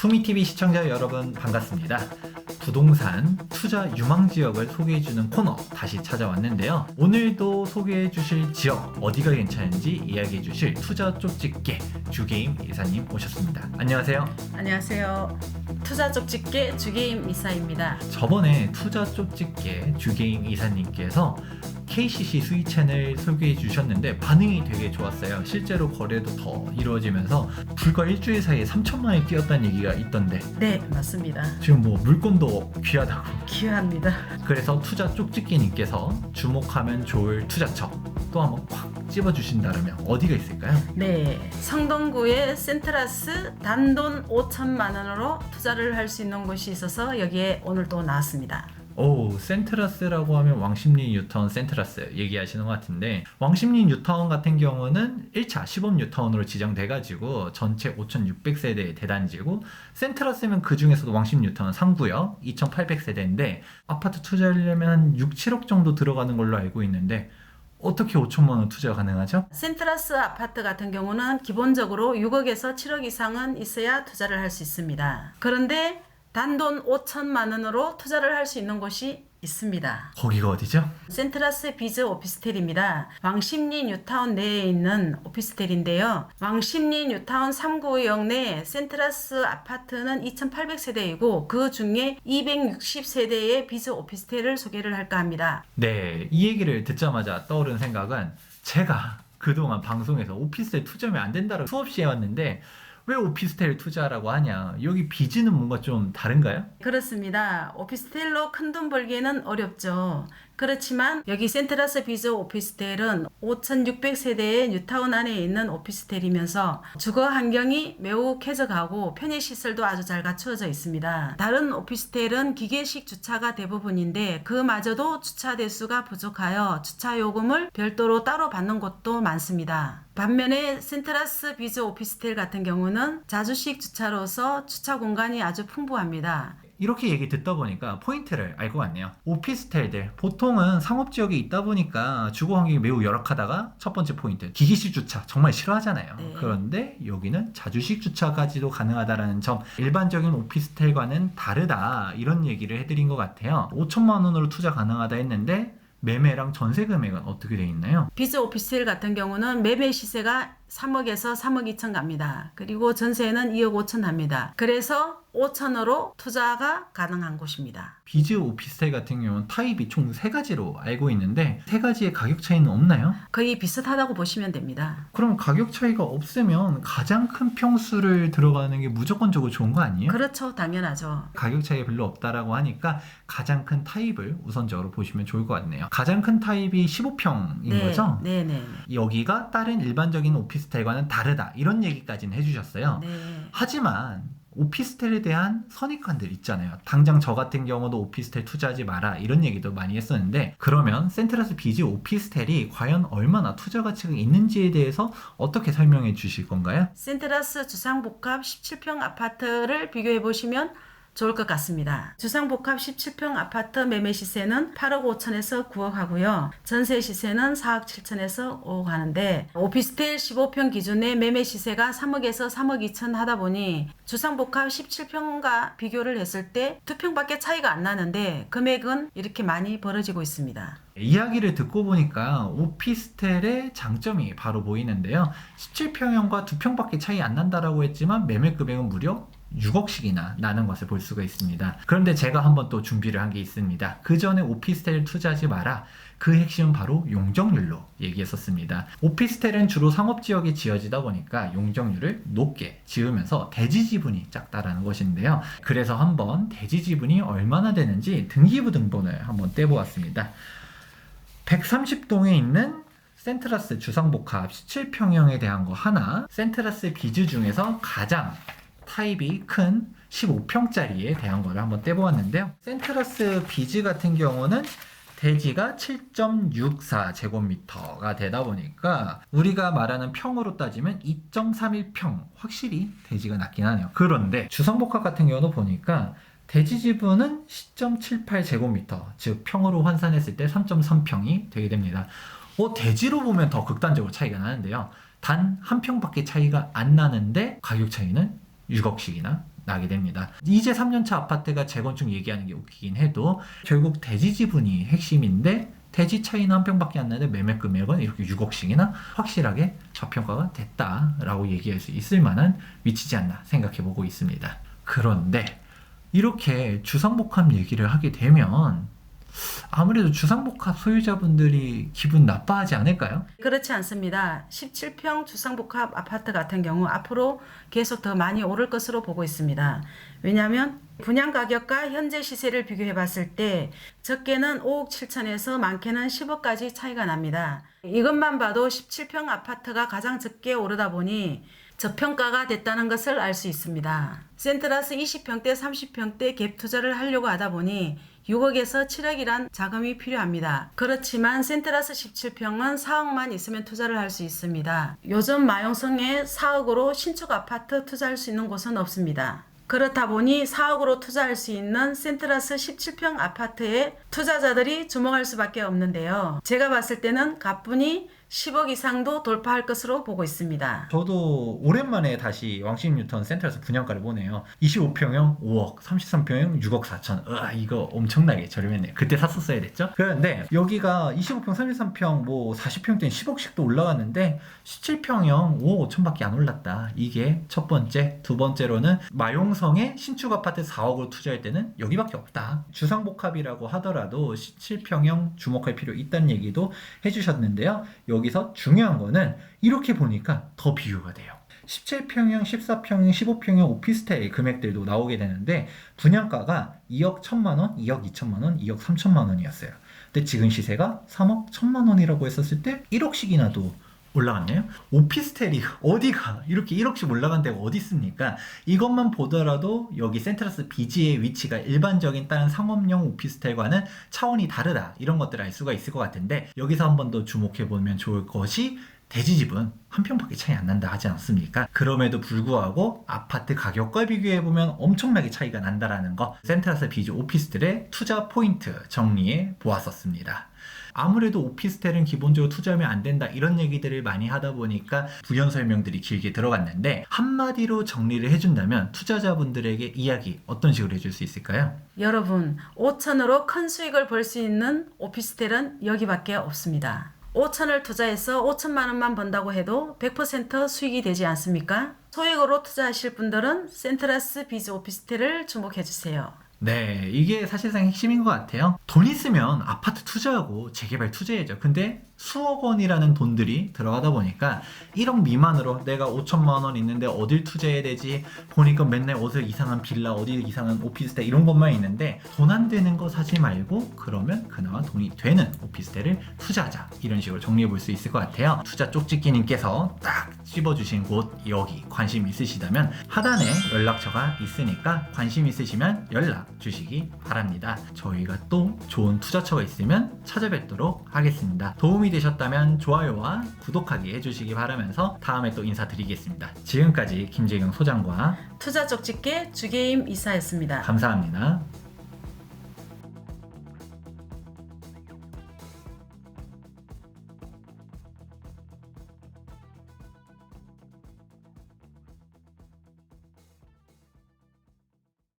투미TV 시청자 여러분 반갑습니다. 부동산 투자 유망 지역을 소개해주는 코너 다시 찾아왔는데요. 오늘도 소개해주실 지역 어디가 괜찮은지 이야기해주실 투자 쪽집게 주게임 이사님 오셨습니다. 안녕하세요. 안녕하세요. 투자 쪽집게 주게임 이사입니다. 저번에 투자 쪽집게 주게임 이사님께서 KCC 채널 소개해 주셨는데 반응이 되게 좋았어요. 실제로 거래도 더 이루어지면서 불과 일주일 사이에 3천만 원이 뛰었다는 얘기가 있던데 네, 맞습니다. 지금 뭐 물건도 귀하다고 귀합니다. 그래서 투자 쪽집게님께서 주목하면 좋을 투자처 또 한번 꽉 집어주신다면 어디가 있을까요? 네, 성동구에 센트라스 단돈 5천만 원으로 투자를 할 수 있는 곳이 있어서 여기에 오늘 또 나왔습니다. 오 센트라스라고 하면 왕십리 뉴타운 센트라스 얘기하시는 것 같은데 왕십리 뉴타운 같은 경우는 1차 시범 뉴타운으로 지정돼 가지고 전체 5,600세대 대단지고 센트라스면 그 중에서도 왕십 뉴타운 상구역 2,800세대인데 아파트 투자하려면 한 6, 7억 정도 들어가는 걸로 알고 있는데 어떻게 5천만 원 투자 가능하죠? 센트라스 아파트 같은 경우는 기본적으로 6억에서 7억 이상은 있어야 투자를 할 수 있습니다. 그런데 단돈 5천만 원으로 투자를 할 수 있는 곳이 있습니다. 거기가 어디죠? 센트라스 비즈 오피스텔입니다. 왕십리 뉴타운 내에 있는 오피스텔인데요. 왕십리 뉴타운 3구역 내 센트라스 아파트는 2,800세대이고 그 중에 260세대의 비즈 오피스텔을 소개를 할까 합니다. 네, 이 얘기를 듣자마자 떠오른 생각은 제가 그동안 방송에서 오피스텔 투자하면 안 된다고 수없이 해왔는데 왜 오피스텔 투자라고 하냐? 여기 비즈는 뭔가 좀 다른가요? 그렇습니다. 오피스텔로 큰 돈 벌기는 어렵죠. 그렇지만 여기 센트라스 비즈 오피스텔은 5,600세대의 뉴타운 안에 있는 오피스텔이면서 주거 환경이 매우 쾌적하고 편의 시설도 아주 잘 갖추어져 있습니다. 다른 오피스텔은 기계식 주차가 대부분인데 그마저도 주차 대수가 부족하여 주차 요금을 별도로 따로 받는 곳도 많습니다. 반면에 센트라스 비즈 오피스텔 같은 경우는 자주식 주차로서 주차 공간이 아주 풍부합니다. 이렇게 얘기 듣다 보니까 포인트를 알고 왔네요. 오피스텔들 보통은 상업 지역에 있다 보니까 주거 환경이 매우 열악하다가 첫 번째 포인트 기기식 주차 정말 싫어하잖아요. 네. 그런데 여기는 자주식 주차까지도 가능하다라는 점 일반적인 오피스텔과는 다르다 이런 얘기를 해드린 것 같아요. 5천만 원으로 투자 가능하다 했는데 매매랑 전세 금액은 어떻게 돼 있나요? 비즈 오피스텔 같은 경우는 매매 시세가 3억에서 3억 2천 갑니다. 그리고 전세는 2억 5천 합니다. 그래서 5천으로 투자가 가능한 곳입니다. 비즈 오피스텔 같은 경우는 타입이 총 세 가지로 알고 있는데 세 가지의 가격 차이는 없나요? 거의 비슷하다고 보시면 됩니다. 그럼 가격 차이가 없으면 가장 큰 평수를 들어가는 게 무조건적으로 좋은 거 아니에요? 그렇죠. 당연하죠. 가격 차이 별로 없다라고 하니까 가장 큰 타입을 우선적으로 보시면 좋을 것 같네요. 가장 큰 타입이 15평인 네, 거죠? 네, 네. 여기가 다른 일반적인 오피스텔과는 다르다 이런 얘기까지는 해주셨어요. 네. 하지만 오피스텔에 대한 선입관들 있잖아요. 당장 저 같은 경우도 오피스텔 투자하지 마라 이런 얘기도 많이 했었는데 그러면 센트라스 비즈 오피스텔이 과연 얼마나 투자 가치가 있는지에 대해서 어떻게 설명해 주실 건가요? 센트라스 주상복합 17평 아파트를 비교해 보시면 좋을 것 같습니다. 주상복합 17평 아파트 매매 시세는 8억 5천에서 9억 하고요. 전세 시세는 4억 7천에서 5억 하는데 오피스텔 15평 기준의 매매 시세가 3억에서 3억 2천 하다 보니 주상복합 17평과 비교를 했을 때두 평밖에 차이가 안 나는데 금액은 이렇게 많이 벌어지고 있습니다. 이야기를 듣고 보니까 오피스텔의 장점이 바로 보이는데요. 17평형과 2평밖에 차이 안 난다라고 했지만 매매 금액은 무려 6억씩이나 나는 것을 볼 수가 있습니다. 그런데 제가 한번 또 준비를 한 게 있습니다. 그 전에 오피스텔 투자하지 마라. 그 핵심은 바로 용적률로 얘기했었습니다. 오피스텔은 주로 상업지역에 지어지다 보니까 용적률을 높게 지으면서 대지 지분이 작다라는 것인데요. 그래서 한번 대지 지분이 얼마나 되는지 등기부 등본을 한번 떼보았습니다. 130동에 있는 센트라스 주상복합 17평형에 대한 거 하나, 센트라스 비즈 중에서 가장 타입이 큰 15평짜리에 대한 거를 한번 떼보았는데요. 센트라스 비즈 같은 경우는 대지가 7.64 제곱미터가 되다 보니까 우리가 말하는 평으로 따지면 2.31평 확실히 대지가 낮긴 하네요. 그런데 주상복합 같은 경우도 보니까 대지 지분은 10.78 제곱미터 즉 평으로 환산했을 때 3.3평이 되게 됩니다. 어, 대지로 보면 더 극단적으로 차이가 나는데요. 단 한 평밖에 차이가 안 나는데 가격 차이는 6억씩이나 나게 됩니다. 이제 3년차 아파트가 재건축 얘기하는 게 웃기긴 해도 결국 대지 지분이 핵심인데 대지 차이는 한 평밖에 안 나는데 매매 금액은 이렇게 6억씩이나 확실하게 저평가가 됐다라고 얘기할 수 있을 만한 위치지 않나 생각해 보고 있습니다. 그런데 이렇게 주상복합 얘기를 하게 되면 아무래도 주상복합 소유자분들이 기분 나빠하지 않을까요? 그렇지 않습니다. 17평 주상복합 아파트 같은 경우 앞으로 계속 더 많이 오를 것으로 보고 있습니다. 왜냐하면 분양 가격과 현재 시세를 비교해 봤을 때 적게는 5억 7천에서 많게는 10억까지 차이가 납니다. 이것만 봐도 17평 아파트가 가장 적게 오르다 보니 저평가가 됐다는 것을 알 수 있습니다. 센트라스 20평대, 30평대 갭 투자를 하려고 하다 보니 6억에서 7억이란 자금이 필요합니다. 그렇지만 센트라스 17평은 4억만 있으면 투자를 할 수 있습니다. 요즘 마용성에 4억으로 신축 아파트 투자할 수 있는 곳은 없습니다. 그렇다 보니 4억으로 투자할 수 있는 센트라스 17평 아파트에 투자자들이 주목할 수밖에 없는데요. 제가 봤을 때는 가뿐히 10억 이상도 돌파할 것으로 보고 있습니다. 저도 오랜만에 다시 왕신 뉴턴 센터에서 분양가를 보네요. 25평형 5억, 33평형 6억 4천. 으아, 이거 엄청나게 저렴했네요. 그때 샀었어야 됐죠? 그런데 여기가 25평, 33평, 뭐 40평대는 10억씩도 올라갔는데 17평형 5억 5천밖에 안 올랐다. 이게 첫 번째. 두 번째로는 마용성에 신축 아파트 4억을 투자할 때는 여기밖에 없다. 주상복합이라고 하더라도 17평형 주목할 필요 있다는 얘기도 해주셨는데요. 여기 서 중요한 거는 이렇게 보니까 더 비교가 돼요. 17평형, 14평형, 15평형 오피스텔 금액들도 나오게 되는데 분양가가 2억 1천만 원, 2억 2천만 원, 2억 3천만 원이었어요. 근데 지금 시세가 3억 1천만 원이라고 했었을 때 1억씩이나 도 올라갔네요. 오피스텔이 어디가 이렇게 1억씩 올라간 데가 어디 있습니까? 이것만 보더라도 여기 센트러스 비지의 위치가 일반적인 다른 상업용 오피스텔과는 차원이 다르다 이런 것들을 알 수가 있을 것 같은데 여기서 한 번 더 주목해 보면 좋을 것이 대지집은 한 평밖에 차이 안 난다 하지 않습니까? 그럼에도 불구하고 아파트 가격과 비교해 보면 엄청나게 차이가 난다라는 거 센트러스 비지 오피스텔의 투자 포인트 정리해 보았었습니다. 아무래도 오피스텔은 기본적으로 투자하면 안 된다 이런 얘기들을 많이 하다 보니까 부연 설명들이 길게 들어갔는데 한마디로 정리를 해준다면 투자자분들에게 이야기 어떤 식으로 해줄 수 있을까요? 여러분, 5천으로 큰 수익을 벌 수 있는 오피스텔은 여기밖에 없습니다. 5천을 투자해서 5천만 원만 번다고 해도 100% 수익이 되지 않습니까? 소액으로 투자하실 분들은 센트라스 비즈 오피스텔을 주목해 주세요. 네, 이게 사실상 핵심인 것 같아요. 돈 있으면 아파트 투자하고 재개발 투자해야죠. 근데 수억 원이라는 돈들이 들어가다 보니까 1억 미만으로 내가 5천만 원 있는데 어딜 투자해야 되지? 보니까 맨날 어디 이상한 빌라, 어디 이상한 오피스텔 이런 것만 있는데 돈 안 되는 거 사지 말고 그러면 그나마 돈이 되는 오피스텔을 투자하자. 이런 식으로 정리해 볼 수 있을 것 같아요. 투자 쪽집기님께서 딱 찝어주신 곳 여기 관심 있으시다면 하단에 연락처가 있으니까 관심 있으시면 연락 주시기 바랍니다. 저희가 또 좋은 투자처가 있으면 찾아뵙도록 하겠습니다. 도움이 되셨다면 좋아요와 구독하기 해주시기 바라면서 다음에 또 인사드리겠습니다. 지금까지 김재경 소장과 투자 쪽집게 주게임 이사였습니다. 감사합니다.